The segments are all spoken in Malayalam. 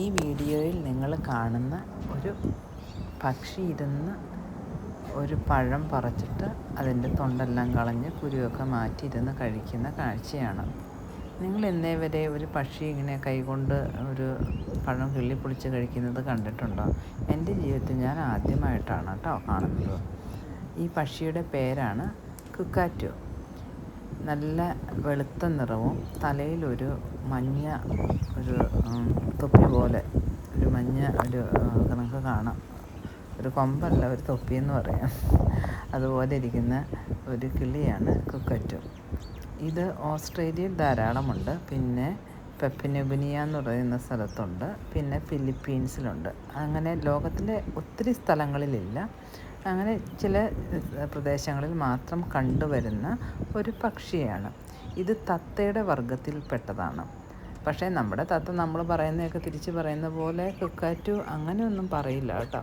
ഈ വീഡിയോയിൽ നിങ്ങൾ കാണുന്ന ഒരു പക്ഷി ഇരുന്ന് ഒരു പഴം പറിച്ചിട്ട് അതിന്റെ തൊണ്ടെല്ലാം കളഞ്ഞ് കുരുവൊക്കെ മാറ്റി ഇരുന്ന് കഴിക്കുന്ന കാഴ്ചയാണ്. നിങ്ങൾ ഇന്നേ വരെ ഒരു പക്ഷി ഇങ്ങനെ കൈകൊണ്ട് ഒരു പഴം കിള്ളിപ്പൊളിച്ച് കഴിക്കുന്നത് കണ്ടിട്ടുണ്ടോ? എന്റെ ജീവിതത്തിൽ ഞാൻ ആദ്യമായിട്ടാണ് കേട്ടോ കാണുന്നത്. ഈ പക്ഷിയുടെ പേരാണ് കുക്കാറ്റു. നല്ല വെളുത്ത നിറവും തലയിലൊരു മഞ്ഞ ഒരു തൊപ്പി പോലെ ഒരു മഞ്ഞ ഒരു നമുക്ക് കാണാം. ഒരു കൊമ്പല്ല ഒരു തൊപ്പി എന്ന് പറയാം. അതുപോലെ ഇരിക്കുന്ന ഒരു കിളിയാണ് കുക്കറ്റും. ഇത് ഓസ്ട്രേലിയയിൽ ധാരാളമുണ്ട്. പിന്നെ പെപ്പിനുബിനിയ എന്ന് പറയുന്ന സ്ഥലത്തുണ്ട്. പിന്നെ ഫിലിപ്പീൻസിലുണ്ട്. അങ്ങനെ ലോകത്തിലെ ഒത്തിരി സ്ഥലങ്ങളിലില്ല. അങ്ങനെ ചില പ്രദേശങ്ങളിൽ മാത്രം കണ്ടുവരുന്ന ഒരു പക്ഷിയാണ്. ഇത് തത്തയുടെ വർഗത്തിൽപ്പെട്ടതാണ്. പക്ഷേ നമ്മുടെ തത്ത നമ്മൾ പറയുന്നതൊക്കെ തിരിച്ച് പറയുന്ന പോലെ കുക്കാറ്റു അങ്ങനെയൊന്നും പറയില്ല കേട്ടോ.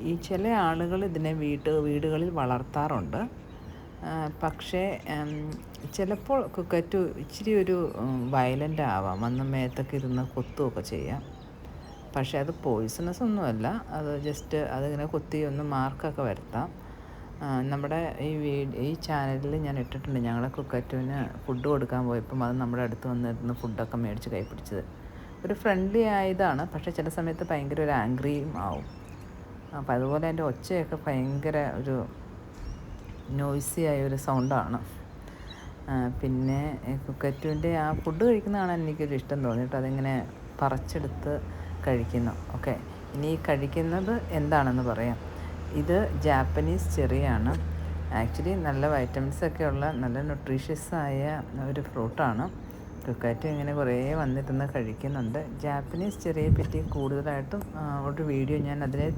ഈ ചില ആളുകൾ ഇതിനെ വീട്ട് വീടുകളിൽ വളർത്താറുണ്ട്. പക്ഷേ ചിലപ്പോൾ കുക്കറ്റു ഇച്ചിരി ഒരു വയലന്റ് ആവാം. വന്ന് മേത്തൊക്കെ ഇരുന്ന് കൊത്തുമൊക്കെ ചെയ്യാം. പക്ഷേ അത് പോയിസണസ് ഒന്നുമല്ല. അത് ജസ്റ്റ് അതിങ്ങനെ കുത്തി ഒന്ന് മാർക്കൊക്കെ വരുത്താം. നമ്മുടെ ഈ വീട് ഈ ചാനലിൽ ഞാൻ ഇട്ടിട്ടുണ്ട്. ഞങ്ങളെ കുക്കറ്റുവിന് ഫുഡ് കൊടുക്കാൻ പോയപ്പം അത് നമ്മുടെ അടുത്ത് വന്നിരുന്ന് ഫുഡൊക്കെ മേടിച്ച് കൈപ്പിടിച്ചത്. ഒരു ഫ്രണ്ട്ലി ആയതാണ്. പക്ഷേ ചില സമയത്ത് ഭയങ്കര ഒരു ആംഗ്രിയും ആവും. അപ്പം അതുപോലെ എന്റെ ഒച്ചയൊക്കെ ഭയങ്കര ഒരു നോയ്സി ആയ ഒരു സൗണ്ടാണ് പിന്നെ കുക്കറ്റുവിന്റെ ആ ഫുഡ് കഴിക്കുന്നതാണ് എനിക്കൊരു ഇഷ്ടം തോന്നിയിട്ട് അതിങ്ങനെ പറിച്ചെടുത്ത് കഴിക്കുന്നു. ഓക്കെ ഇനി കഴിക്കുന്നത് എന്താണെന്ന് പറയാം. ഇത് ജാപ്പനീസ് ചെറിയാണ്. ആക്ച്വലി നല്ല വൈറ്റമിൻസ് ഒക്കെ ഉള്ള നല്ല ന്യൂട്രീഷ്യസ് ആയ ഒരു ഫ്രൂട്ടാണ് കുക്കാറ്റ് ഇങ്ങനെ കുറേ വന്നിരുന്ന് കഴിക്കുന്നുണ്ട്. ജാപ്പനീസ് ചെറിയെ പറ്റി കൂടുതലായിട്ടും ഒരു വീഡിയോ ഞാൻ അതിനെ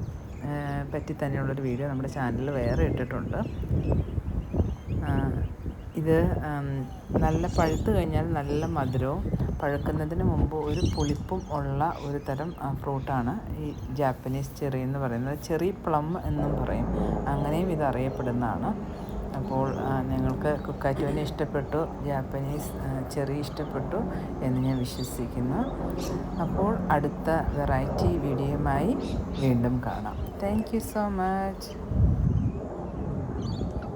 പറ്റി തന്നെയുള്ളൊരു വീഡിയോ നമ്മുടെ ചാനലിൽ വേറെ ഇട്ടിട്ടുണ്ട്. ഇത് നല്ല പഴുത്ത് കഴിഞ്ഞാൽ നല്ല മധുരവും പഴുക്കുന്നതിന് മുമ്പ് ഒരു പുളിപ്പും ഉള്ള ഒരു തരം ഫ്രൂട്ടാണ്. ഈ ജാപ്പനീസ് ചെറി എന്ന് പറയുന്നത്. ചെറി പ്ലം എന്നും പറയും. അങ്ങനെയും ഇത് അറിയപ്പെടുന്നതാണ്. അപ്പോൾ ഞങ്ങൾക്ക് കുക്കാറ്റുവിനെ ഇഷ്ടപ്പെട്ടു. ജാപ്പനീസ് ചെറി ഇഷ്ടപ്പെട്ടു എന്ന് ഞാൻ വിശ്വസിക്കുന്നു. അപ്പോൾ അടുത്ത വെറൈറ്റി വീഡിയോയുമായി വീണ്ടും കാണാം. Thank you so much.